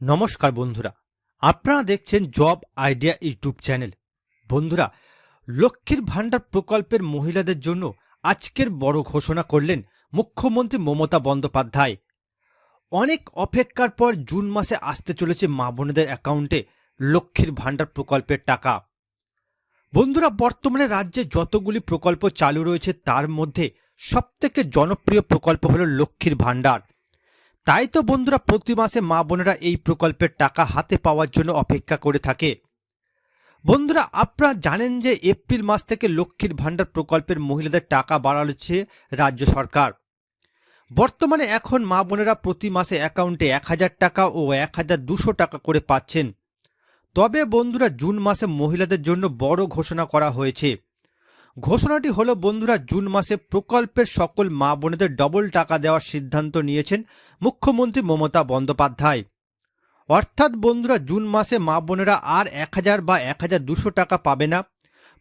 নমস্কার বন্ধুরা, আপনারা দেখছেন জব আইডিয়া ইউটিউব চ্যানেল। বন্ধুরা, লক্ষ্মীর ভাণ্ডার প্রকল্পের মহিলাদের জন্য আজকের বড় ঘোষণা করলেন মুখ্যমন্ত্রী মমতা বন্দ্যোপাধ্যায়। অনেক অপেক্ষার পর জুন মাসে আসতে চলেছে মা বোনেদের অ্যাকাউন্টে লক্ষ্মীর ভাণ্ডার প্রকল্পের টাকা। বন্ধুরা, বর্তমানে রাজ্যে যতগুলি প্রকল্প চালু রয়েছে, তার মধ্যে সবথেকে জনপ্রিয় প্রকল্প হলো লক্ষ্মীর ভাণ্ডার। তাই তো বন্ধুরা প্রতি মাসে মা বোনেরা এই প্রকল্পের টাকা হাতে পাওয়ার জন্য অপেক্ষা করে থাকে। বন্ধুরা, আপনারা জানেন যে এপ্রিল মাস থেকে লক্ষ্মীর ভাণ্ডার প্রকল্পের মহিলাদের টাকা বাড়াচ্ছে রাজ্য সরকার। বর্তমানে এখন মা বোনেরা প্রতি মাসে অ্যাকাউন্টে এক হাজার টাকা ও এক হাজার দুশো টাকা করে পাচ্ছেন। তবে বন্ধুরা, জুন মাসে মহিলাদের জন্য বড় ঘোষণা করা হয়েছে। ঘোষণাটি হলো, বন্ধুরা জুন মাসে প্রকল্পের সকল মা বোনেদের ডবল টাকা দেওয়ার সিদ্ধান্ত নিয়েছেন মুখ্যমন্ত্রী মমতা বন্দ্যোপাধ্যায়। অর্থাৎ বন্ধুরা, জুন মাসে মা বোনেরা আর এক হাজার বা এক হাজার দুশো টাকা পাবে না।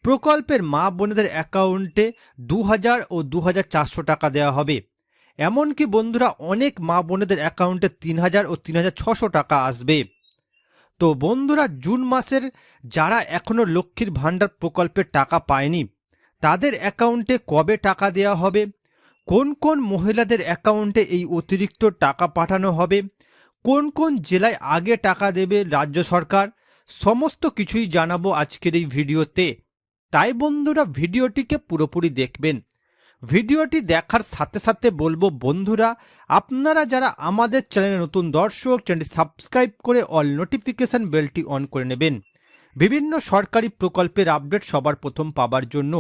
প্রকল্পের মা বোনেদের অ্যাকাউন্টে দু হাজার ও দু হাজার চারশো টাকা দেওয়া হবে। এমনকি বন্ধুরা, অনেক মা বোনেদের অ্যাকাউন্টে তিন হাজার ও তিন হাজার ছশো টাকা আসবে। তো বন্ধুরা, জুন মাসের যারা এখনও লক্ষ্মীর ভাণ্ডার প্রকল্পের টাকা পায়নি তাদের অ্যাকাউন্টে কবে টাকা দেওয়া হবে? কোন কোন মহিলাদের অ্যাকাউন্টে এই অতিরিক্ত টাকা পাঠানো হবে? কোন কোন জেলায় আগে টাকা দেবে রাজ্য সরকার? সমস্ত কিছুই জানাব আজকের এই ভিডিওতে। তাই বন্ধুরা, ভিডিওটিকে পুরোপুরি দেখবেন। ভিডিওটি দেখার সাথে সাথে বলব, বন্ধুরা, আপনারা যারা আমাদের চ্যানেলে নতুন দর্শক, চ্যানেলটি সাবস্ক্রাইব করে অল নোটিফিকেশন বেলটি অন করে নেবেন। বিভিন্ন সরকারি প্রকল্পের আপডেট সবার প্রথম পাবার জন্য।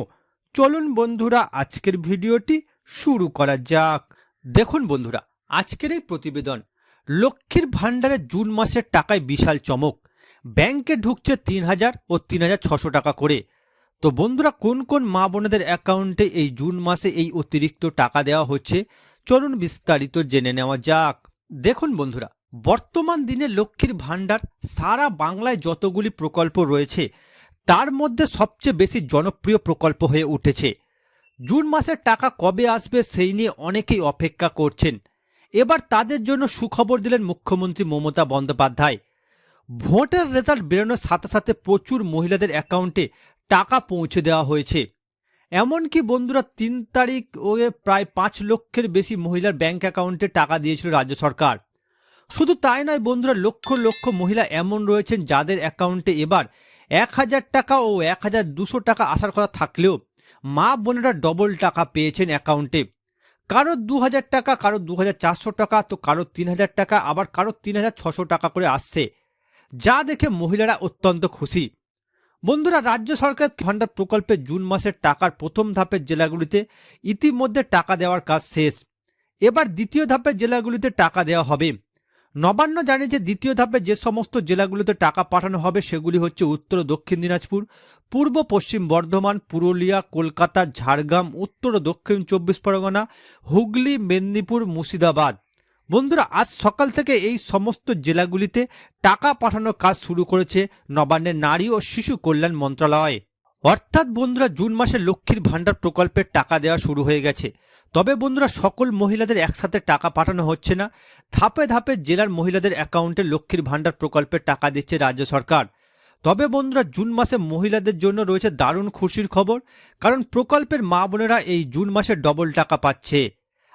চলুন বন্ধুরা, আজকের ভিডিওটি শুরু করা যাক। দেখুন বন্ধুরা, আজকের এই প্রতিবেদন, লক্ষ্মীর ভাণ্ডারে জুন মাসের টাকায় বিশাল চমক। ব্যাংকে ঢুকছে তিন হাজার ও তিন হাজার ছশো টাকা করে। তো বন্ধুরা, কোন কোন মা বোনেদের অ্যাকাউন্টে এই জুন মাসে এই অতিরিক্ত টাকা দেওয়া হচ্ছে, চলুন বিস্তারিত জেনে নেওয়া যাক। দেখুন বন্ধুরা, বর্তমান দিনে লক্ষ্মীর ভাণ্ডার সারা বাংলায় যতগুলি প্রকল্প রয়েছে তার মধ্যে সবচেয়ে বেশি জনপ্রিয় প্রকল্প হয়ে উঠেছে। জুন মাসের টাকা কবে আসবে সেই নিয়ে অনেকেই অপেক্ষা করছেন। এবার তাদের জন্য সুখবর দিলেন মুখ্যমন্ত্রী মমতা বন্দ্যোপাধ্যায়। ভোটের রেজাল্ট বেরোনোর সাথে সাথে প্রচুর মহিলাদের অ্যাকাউন্টে টাকা পৌঁছে দেওয়া হয়েছে। এমনকি বন্ধুরা তিন তারিখ ও প্রায় পাঁচ লক্ষের বেশি মহিলার ব্যাংক অ্যাকাউন্টে টাকা দিয়েছিল রাজ্য সরকার। শুধু তাই নয় বন্ধুরা, লক্ষ লক্ষ মহিলা এমন রয়েছেন যাদের অ্যাকাউন্টে এবার এক হাজার টাকা ও এক হাজার দুশো টাকা আসার কথা থাকলেও মা বোনেরা ডবল টাকা পেয়েছেন অ্যাকাউন্টে কারও দু হাজার টাকা, কারও দু হাজার চারশো টাকা, তো কারও তিন হাজার টাকা, আবার কারও তিন হাজার ছশো টাকা করে আসছে। যা দেখে মহিলারা অত্যন্ত খুশি। বন্ধুরা, রাজ্য সরকার ভান্ডার প্রকল্পে জুন মাসের টাকার প্রথম ধাপের জেলাগুলিতে ইতিমধ্যে টাকা দেওয়ার কাজ শেষ। এবার দ্বিতীয় ধাপের জেলাগুলিতে টাকা দেওয়া হবে। নবান্ন জানিয়েছে দ্বিতীয় ধাপে যে সমস্ত জেলাগুলিতে টাকা পাঠানো হবে সেগুলি হচ্ছে উত্তর দক্ষিণ দিনাজপুর, পূর্ব পশ্চিম বর্ধমান, পুরুলিয়া, কলকাতা, ঝাড়গ্রাম, উত্তর ও দক্ষিণ চব্বিশ পরগনা, হুগলি, মেদিনীপুর, মুর্শিদাবাদ। বন্ধুরা, আজ সকাল থেকে এই সমস্ত জেলাগুলিতে টাকা পাঠানোর কাজ শুরু করেছে নবান্নের নারী ও শিশু কল্যাণ মন্ত্রণালয় অর্থাৎ বন্ধুরা, জুন মাসে লক্ষ্মীর ভাণ্ডার প্রকল্পের টাকা দেওয়া শুরু হয়ে গেছে। তবে বন্ধুরা সকল মহিলাদের একসাথে টাকা পাঠানো হচ্ছে না। ধাপে ধাপে জেলার মহিলাদের অ্যাকাউন্টে লক্ষ্মীর ভাণ্ডার প্রকল্পের টাকা দিচ্ছে রাজ্য সরকার। তবে বন্ধুরা জুন মাসে মহিলাদের জন্য রয়েছে দারুণ খুশির খবর, কারণ প্রকল্পের মা বোনেরা এই জুন মাসে ডবল টাকা পাচ্ছে।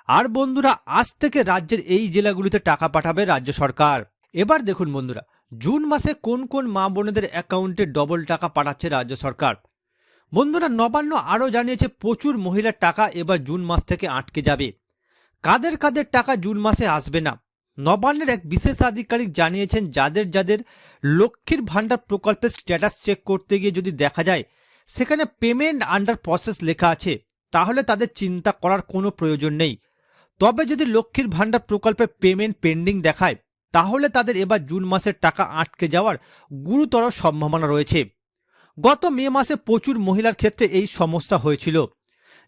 আর বন্ধুরা আজ থেকে রাজ্যের এই জেলাগুলিতে টাকা পাঠাবে রাজ্য সরকার। এবার দেখুন বন্ধুরা, জুন মাসে কোন কোন মা বোনেদের অ্যাকাউন্টে ডবল টাকা পাঠাচ্ছে রাজ্য সরকার? বন্ধুরা নবান্ন আরও জানিয়েছে, প্রচুর মহিলার টাকা এবার জুন মাস থেকে আটকে যাবে। কাদের কাদের টাকা জুন মাসে আসবে না? নবান্নের এক বিশেষ আধিকারিক জানিয়েছেন, যাদের যাদের লক্ষ্মীর ভাণ্ডার প্রকল্পের স্ট্যাটাস চেক করতে গিয়ে যদি দেখা যায়, সেখানে পেমেন্ট আন্ডার প্রসেস লেখা আছে, তাহলে তাদের চিন্তা করার কোনো প্রয়োজন নেই। তবে যদি লক্ষ্মীর ভাণ্ডার প্রকল্পের পেমেন্ট পেন্ডিং দেখায়, তাহলে তাদের এবার জুন মাসের টাকা আটকে যাওয়ার গুরুতর সম্ভাবনা রয়েছে। গত মে মাসে প্রচুর মহিলার ক্ষেত্রে এই সমস্যা হয়েছিল।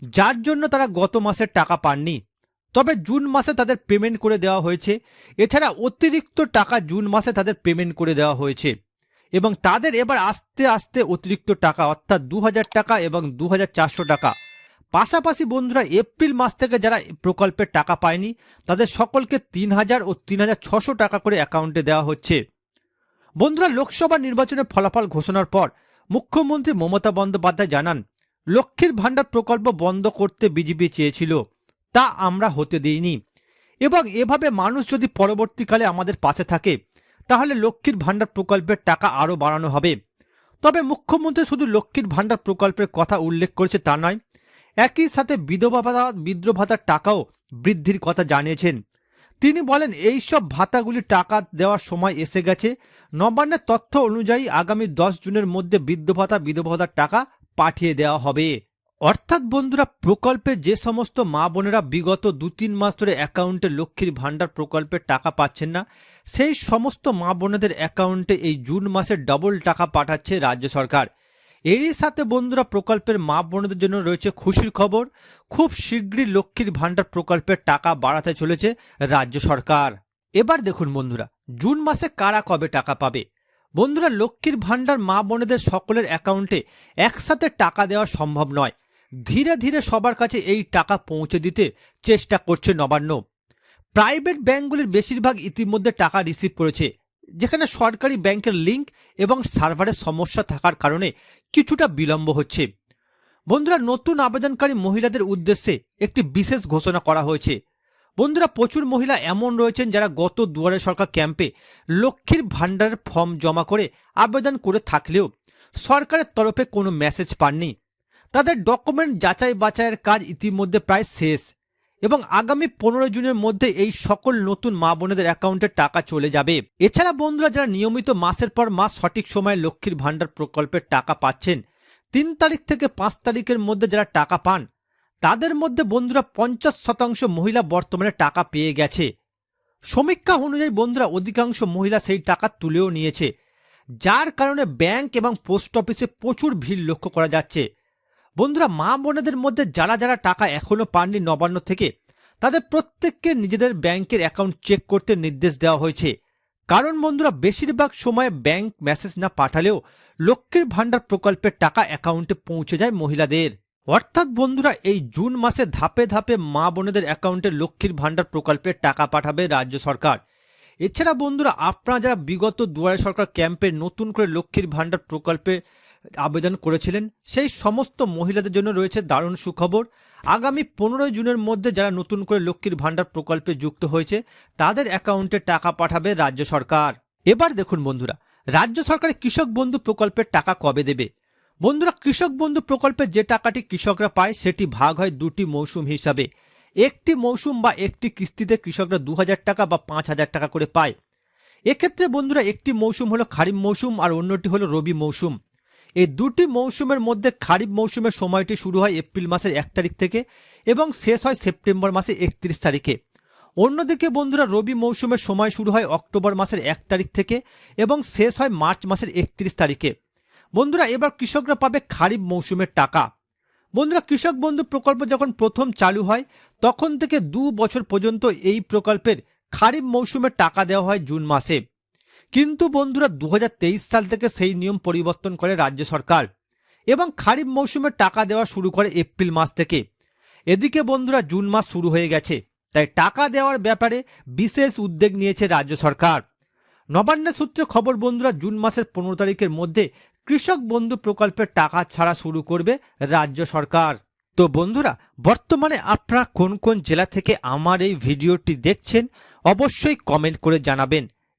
যার জন্য তারা গত মাসের টাকা পাননি। তবে জুন মাসে তাদের পেমেন্ট করে দেওয়া হয়েছে। এছাড়া অতিরিক্ত টাকা জুন মাসে তাদের পেমেন্ট করে দেওয়া হয়েছে। এবং তাদের এবার আস্তে আস্তে অতিরিক্ত টাকা, অর্থাৎ দু হাজার টাকা এবং দু হাজার চারশো টাকা। পাশাপাশি বন্ধুরা, এপ্রিল মাস থেকে যারা প্রকল্পের টাকা পায়নি, তাদের সকলকে তিন হাজার ও তিন হাজার ছশো টাকা করে অ্যাকাউন্টে দেওয়া হচ্ছে। বন্ধুরা, লোকসভা নির্বাচনের ফলাফল ঘোষণার পর মুখ্যমন্ত্রী মমতা বন্দ্যোপাধ্যায় জানান, লক্ষ্মীর ভাণ্ডার প্রকল্প বন্ধ করতে বিজেপি চেয়েছিল, তা আমরা হতে দিইনি। এবং এভাবে মানুষ যদি পরবর্তীকালে আমাদের পাশে থাকে, তাহলে লক্ষ্মীর ভাণ্ডার প্রকল্পের টাকা আরও বাড়ানো হবে। তবে মুখ্যমন্ত্রী শুধু লক্ষ্মীর ভাণ্ডার প্রকল্পের কথা উল্লেখ করেছে তা নয়, একই সাথে বিধবা ভাতা, বিদ্রোহ ভাতার টাকাও বৃদ্ধির কথা জানিয়েছেন। তিনি বলেন, এই সব ভাতাগুলি টাকা দেওয়ার সময় এসে গেছে। নবান্নের তথ্য অনুযায়ী আগামী দশ জুনের মধ্যে বৃদ্ধ ভাতা, বিধবা ভাতার টাকা পাঠিয়ে দেওয়া হবে। অর্থাৎ বন্ধুরা, প্রকল্পে যে সমস্ত মা বোনেরা বিগত দু তিন মাস ধরে অ্যাকাউন্টে লক্ষ্মীর ভাণ্ডার প্রকল্পের টাকা পাচ্ছেন না, সেই সমস্ত মা বোনেদের অ্যাকাউন্টে এই জুন মাসে ডবল টাকা পাঠাচ্ছে রাজ্য সরকার। এরই সাথে বন্ধুরা প্রকল্পের মা বোনদের জন্য রয়েছে খুশির খবর। খুব শীঘ্রই লক্ষ্মীর ভাণ্ডার প্রকল্পের টাকা বাড়াতে চলেছে রাজ্য সরকার। এবার দেখুন বন্ধুরা, জুন মাসে কারা কবে টাকা পাবে? বন্ধুরা, লক্ষ্মীর ভাণ্ডার মা বোনেদের সকলের অ্যাকাউন্টে একসাথে টাকা দেওয়া সম্ভব নয়। ধীরে ধীরে সবার কাছে এই টাকা পৌঁছে দিতে চেষ্টা করছে নবান্ন। প্রাইভেট ব্যাঙ্কগুলির বেশিরভাগ ইতিমধ্যে টাকা রিসিভ করেছে। যেখানে সরকারি ব্যাংকের লিঙ্ক এবং সার্ভারের সমস্যা থাকার কারণে কিছুটা বিলম্ব হচ্ছে। বন্ধুরা, নতুন আবেদনকারী মহিলাদের উদ্দেশ্যে একটি বিশেষ ঘোষণা করা হয়েছে। বন্ধুরা, প্রচুর মহিলা এমন রয়েছেন যারা গত দুয়ারে সরকার ক্যাম্পে লক্ষ্মীর ভাণ্ডারের ফর্ম জমা করে আবেদন করে থাকলেও সরকারের তরফে কোনো মেসেজ পাননি। তাদের ডকুমেন্ট যাচাই বাছাইয়ের কাজ ইতিমধ্যে প্রায় শেষ। এবং আগামী পনেরো জুনের মধ্যে এই সকল নতুন মা বোনেদের অ্যাকাউন্টে টাকা চলে যাবে। এছাড়া বন্ধুরা, যারা নিয়মিত মাসের পর মাস সঠিক সময়ে লক্ষ্মীর ভাণ্ডার প্রকল্পের টাকা পাচ্ছেন, তিন তারিখ থেকে পাঁচ তারিখের মধ্যে যারা টাকা পান, তাদের মধ্যে বন্ধুরা পঞ্চাশ শতাংশ মহিলা বর্তমানে টাকা পেয়ে গেছে। সমীক্ষা অনুযায়ী বন্ধুরা, অধিকাংশ মহিলা সেই টাকা তুলেও নিয়েছে, যার কারণে ব্যাংক এবং পোস্ট অফিসে প্রচুর ভিড় লক্ষ্য করা যাচ্ছে। বন্ধুরা মা বোনেদের মধ্যে যারা যারা টাকা এখনও পাননি নবান্ন থেকে, তাদের প্রত্যেককে নিজেদের ব্যাংকের অ্যাকাউন্ট চেক করতে নির্দেশ দেওয়া হয়েছে। কারণ বন্ধুরা, বেশিরভাগ সময় ব্যাংক মেসেজ না পাঠালেও লক্ষ্মীর ভাণ্ডার প্রকল্পের টাকা অ্যাকাউন্টে পৌঁছে যায় মহিলাদের। অর্থাৎ বন্ধুরা, এই জুন মাসে ধাপে ধাপে মা বোনেদের অ্যাকাউন্টে লক্ষ্মীর ভাণ্ডার প্রকল্পের টাকা পাঠাবে রাজ্য সরকার। এছাড়া বন্ধুরা, আপনারা যারা বিগত দুয়ারে সরকার ক্যাম্পে নতুন করে লক্ষ্মীর ভাণ্ডার প্রকল্পে আবেদন করেছিলেন। সেই সমস্ত মহিলাদের জন্য রয়েছে দারুণ সুখবর। আগামী পনেরোই জুনের মধ্যে যারা নতুন করে লক্ষ্মীর ভাণ্ডার প্রকল্পে যুক্ত হয়েছে, তাদের অ্যাকাউন্টে টাকা পাঠাবে রাজ্য সরকার। এবার দেখুন বন্ধুরা, রাজ্য সরকারের কৃষক বন্ধু প্রকল্পের টাকা কবে দেবে? বন্ধুরা, কৃষক বন্ধু প্রকল্পে যে টাকাটি কৃষকরা পায়, সেটি ভাগ হয় দুটি মৌসুম হিসাবে। একটি মৌসুম বা একটি কিস্তিতে কৃষকরা দু হাজার টাকা বা পাঁচ হাজার টাকা করে পায়। এক্ষেত্রে বন্ধুরা, একটি মৌসুম হলো খারিফ মৌসুম আর অন্যটি হলো রবি মৌসুম। এই দুটি মৌসুমের মধ্যে খারিফ মৌসুমের সময়টি শুরু হয় এপ্রিল মাসের এক তারিখ থেকে এবং শেষ হয় সেপ্টেম্বর মাসের একত্রিশ তারিখে। অন্যদিকে বন্ধুরা, রবি মৌসুমের সময় শুরু হয় অক্টোবর মাসের এক তারিখ থেকে এবং শেষ হয় মার্চ মাসের একত্রিশ তারিখে। বন্ধুরা, এবার কৃষকরা পাবে খারিফ মৌসুমের টাকা। বন্ধুরা, কৃষক বন্ধু প্রকল্প যখন প্রথম চালু হয়, তখন থেকে দু বছর পর্যন্ত এই প্রকল্পের খারিফ মৌসুমের টাকা দেওয়া হয় জুন মাসে। কিন্তু বন্ধুরা দু হাজার তেইশ সাল থেকে সেই নিয়ম পরিবর্তন করে রাজ্য সরকার এবং খারিফ মৌসুমের টাকা দেওয়া শুরু করে এপ্রিল মাস থেকে। এদিকে বন্ধুরা জুন মাস শুরু হয়ে গেছে, তাই টাকা দেওয়ার ব্যাপারে বিশেষ উদ্যোগ নিয়েছে রাজ্য সরকার। নবান্নের সূত্রে খবর বন্ধুরা জুন মাসের পনেরো তারিখের মধ্যে কৃষক বন্ধু প্রকল্পের টাকা ছাড়া শুরু করবে রাজ্য সরকার। তো বন্ধুরা, বর্তমানে আপনারা কোন কোন জেলা থেকে আমার এই ভিডিওটি দেখছেন, অবশ্যই কমেন্ট করে জানাবেন।